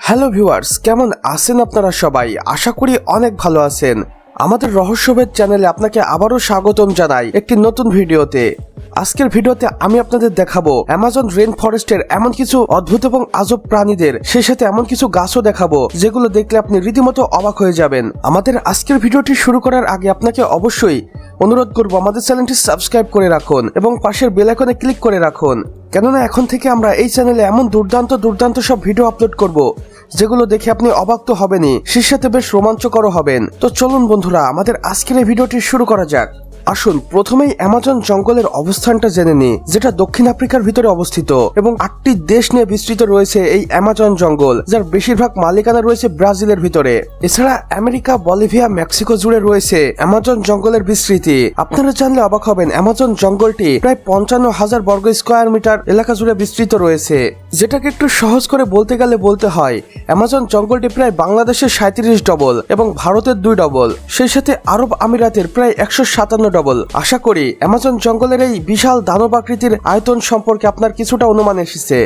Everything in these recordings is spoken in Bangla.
হ্যালো ভিউয়ার্স কেমন আছেন আপনারা সবাই? আশা করি অনেক ভালো আছেন। আমাদের রহস্যভেদ চ্যানেলে আপনাকে আবারও স্বাগতম জানাই একটি নতুন ভিডিওতে। আজকের ভিডিওতে আমি আপনাদের দেখাবো অ্যামাজন রেন ফরেস্টের এমন কিছু অদ্ভুত এবং আজব প্রাণীদের, সেই সাথে এমন কিছু গাছও দেখাবো, যেগুলো দেখলে আপনি রীতিমতো অবাক হয়ে যাবেন। আমাদের আজকের ভিডিওটি শুরু করার আগে আপনাকে অবশ্যই অনুরোধ করব আমাদের চ্যানেলটি সাবস্ক্রাইব করে রাখুন এবং পাশের বেল আইকনে ক্লিক করে রাখুন। কেননা এখন থেকে আমরা এই চ্যানেলে এমন দুর্দান্ত দুর্দান্ত সব ভিডিও আপলোড করব, যেগুলো দেখে আপনি অবাক তো হবেনই সাথে বেশ রোমাঞ্চকরও হবেন। তো চলুন বন্ধুরা, আমাদের আজকের এই ভিডিওটি শুরু করা যাক। আসুন, প্রথমেই অ্যামাজন জঙ্গলের অবস্থানটা জেনে নিই, যেটা দক্ষিণ আফ্রিকার ভিতরে অবস্থিত, এবং আটটি দেশ নিয়ে বিস্তৃত রয়েছে এই অ্যামাজন জঙ্গল, যার বেশিরভাগ মালিকানা রয়েছে ব্রাজিলের ভিতরে। এছাড়া আমেরিকা, বলিভিয়া, মেক্সিকো জুড়ে রয়েছে অ্যামাজন জঙ্গলের বিস্তৃতি। আপনারা জানলে অবাক হবেন, অ্যামাজন জঙ্গলটি প্রায় পঞ্চান্ন হাজার বর্গ স্কোয়ার মিটার এলাকা জুড়ে বিস্তৃত রয়েছে। যেটাকে একটু সহজ করে বলতে গেলে বলতে হয়, অ্যামাজন জঙ্গলটি প্রায় বাংলাদেশের সাঁত্রিশ ডবল এবং ভারতের দুই ডবল। সেই সাথে আরব আমিরাতের প্রায় একশো সাতান্ন ডবল আশা করি অ্যামাজন জঙ্গলের এই বিশাল দানব আকৃতির আয়তন সম্পর্কে আপনার কিছুটা অনুমান এসেছে।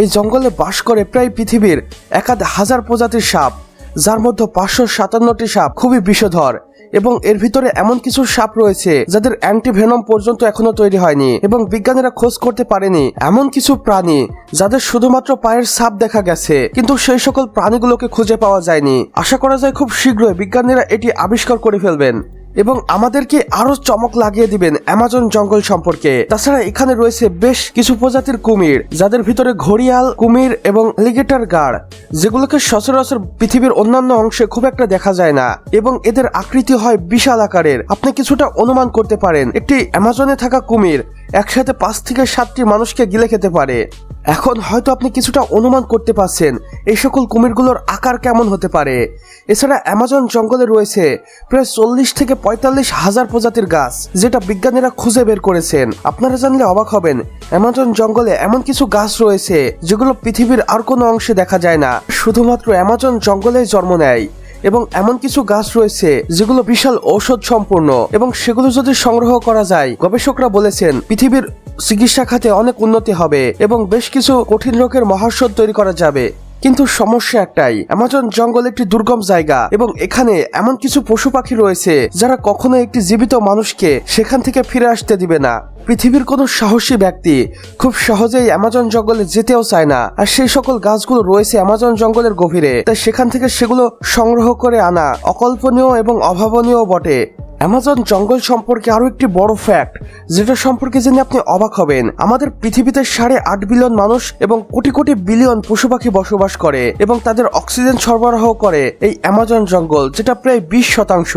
এই জঙ্গলে বাস করে প্রায় পৃথিবীর একাধ হাজার প্রজাতির সাপ, যার মধ্যে পাঁচশো সাতান্নটি সাপ খুবই বিষধর এবং এর ভিতরে এমন কিছু সাপ রয়েছে যাদের অ্যান্টিভেনম পর্যন্ত এখনও তৈরি হয়নি এবং বিজ্ঞানীরা খোঁজ করতে পারেনি এমন কিছু প্রাণী যাদের শুধুমাত্র পায়ের সাপ দেখা গেছে, কিন্তু সেই সকল প্রাণীগুলোকে খুঁজে পাওয়া যায়নি। আশা করা যায় খুব শীঘ্রই বিজ্ঞানীরা এটি আবিষ্কার করে ফেলবেন। এবং আমাদেরকে আরও চমক লাগিয়ে দিবেন অ্যামাজন জঙ্গল সম্পর্কে। তাছাড়া এখানে রয়েছে বেশ কিছু প্রজাতির কুমির, যাদের ভিতরে ঘড়িয়াল, কুমির এবং লিগেটার গাড় যেগুলোকে সচরাচর পৃথিবীর অন্যান্য অংশে খুব একটা দেখা যায় না এবং এদের আকৃতি হয় বিশাল আকারের। আপনি কিছুটা অনুমান করতে পারেন, একটি অ্যামাজনে থাকা কুমির একসাথে পাঁচ থেকে সাতটি মানুষকে গিলে খেতে পারে। এখন হয়তো আপনি কিছুটা অনুমান করতে পারছেন এই সকল কুমিরগুলোর আকার কেমন হতে পারে। এছাড়া অ্যামাজন জঙ্গলে রয়েছে প্রায় চল্লিশ থেকে পঁয়তাল্লিশ হাজার প্রজাতির গাছ, যেটা বিজ্ঞানীরা খুঁজে বের করেছেন। আপনারা জানলে অবাক হবেন, অ্যামাজন জঙ্গলে এমন কিছু গাছ রয়েছে যেগুলো পৃথিবীর আর কোনো অংশে দেখা যায় না। শুধুমাত্র অ্যামাজন জঙ্গলেই জন্ম নেয় এবং এমন কিছু গাছ রয়েছে যেগুলো বিশাল ঔষধ সম্পূর্ণ এবং সেগুলো যদি সংগ্রহ করা যায়, গবেষকরা বলেছেন পৃথিবীর চিকিৎসা খাতে অনেক উন্নতি হবে এবং বেশ কিছু কঠিন রোগের মহাষদ তৈরি করা যাবে। কিন্তু সমস্যা একটাই, অ্যামাজন জঙ্গল একটি দুর্গম জায়গা এবং এখানে এমন কিছু পশু পাখি রয়েছে যারা কখনো একটি জীবিত মানুষকে সেখান থেকে ফিরে আসতে দিবে না। পৃথিবীর কোনো সাহসী ব্যক্তি খুব সহজেই অ্যামাজন জঙ্গলে যেতেও চায় না। আর সেই সকল গাছগুলো রয়েছে অ্যামাজন জঙ্গলের গভীরে, তাই সেখান থেকে সেগুলো সংগ্রহ করে আনা অকল্পনীয় এবং অভাবনীয় বটে। অ্যামাজন জঙ্গল সম্পর্কে আরও একটি বড় ফ্যাক্ট যেটা সম্পর্কে জেনে আপনি অবাক হবেন। আমাদের পৃথিবীতে সাড়ে আট বিলিয়ন মানুষ এবং কোটি কোটি বিলিয়ন পশু পাখি বসবাস করে এবং তাদের অক্সিজেন সরবরাহ করে এই অ্যামাজন জঙ্গল, যেটা প্রায় বিশ শতাংশ।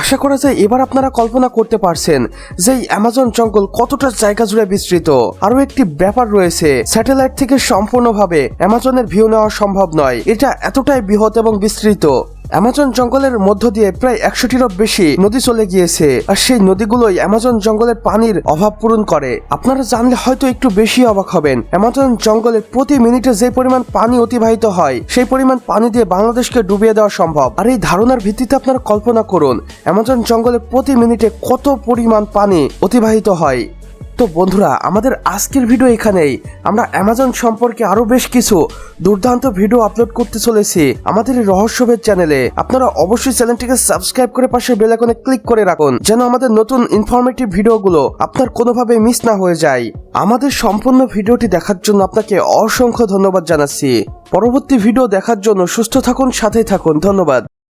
আশা করা যায় এবার আপনারা কল্পনা করতে পারছেন যে এই অ্যামাজন জঙ্গল কতটা জায়গা জুড়ে বিস্তৃত। আরও একটি ব্যাপার রয়েছে, স্যাটেলাইট থেকে সম্পূর্ণভাবে অ্যামাজনের ভিউ নেওয়া সম্ভব নয়। এটা এতটাই বৃহৎ এবং বিস্তৃত। অ্যামাজন জঙ্গলের মধ্য দিয়ে প্রায় একশোটিরও বেশি নদী চলে গিয়েছে, আর সেই নদীগুলোই অ্যামাজন জঙ্গলের পানির অভাব পূরণ করে। আপনারা জানলে হয়তো একটু বেশি অবাক হবেন। অ্যামাজন জঙ্গলে প্রতি মিনিটে যে পরিমাণ পানি অতিবাহিত হয়, সেই পরিমাণ পানি দিয়ে বাংলাদেশকে ডুবিয়ে দেওয়া সম্ভব। আর এই ধারণার ভিত্তিতে আপনারা কল্পনা করুন, অ্যামাজন জঙ্গলে প্রতি মিনিটে কত পরিমাণ পানি অতিবাহিত হয়। তো বন্ধুরা, আমাদের আজকের ভিডিও এখানেই। আমরা অ্যামাজন সম্পর্কে আরও বেশ কিছু দুর্দান্ত ভিডিও আপলোড করতে চলেছি আমাদের রহস্যভেদ চ্যানেলে আপনারা অবশ্যই চ্যানেলটিকে সাবস্ক্রাইব করে পাশে বেল আইকনে ক্লিক করে রাখুন, যেন আমাদের নতুন ইনফরমেটিভ ভিডিওগুলো আপনার কোনোভাবে মিস না হয়ে যায়। আমাদের সম্পূর্ণ ভিডিওটি দেখার জন্য আপনাকে অসংখ্য ধন্যবাদ জানাচ্ছি। পরবর্তী ভিডিও দেখার জন্য সুস্থ থাকুন, সাথেই থাকুন। ধন্যবাদ।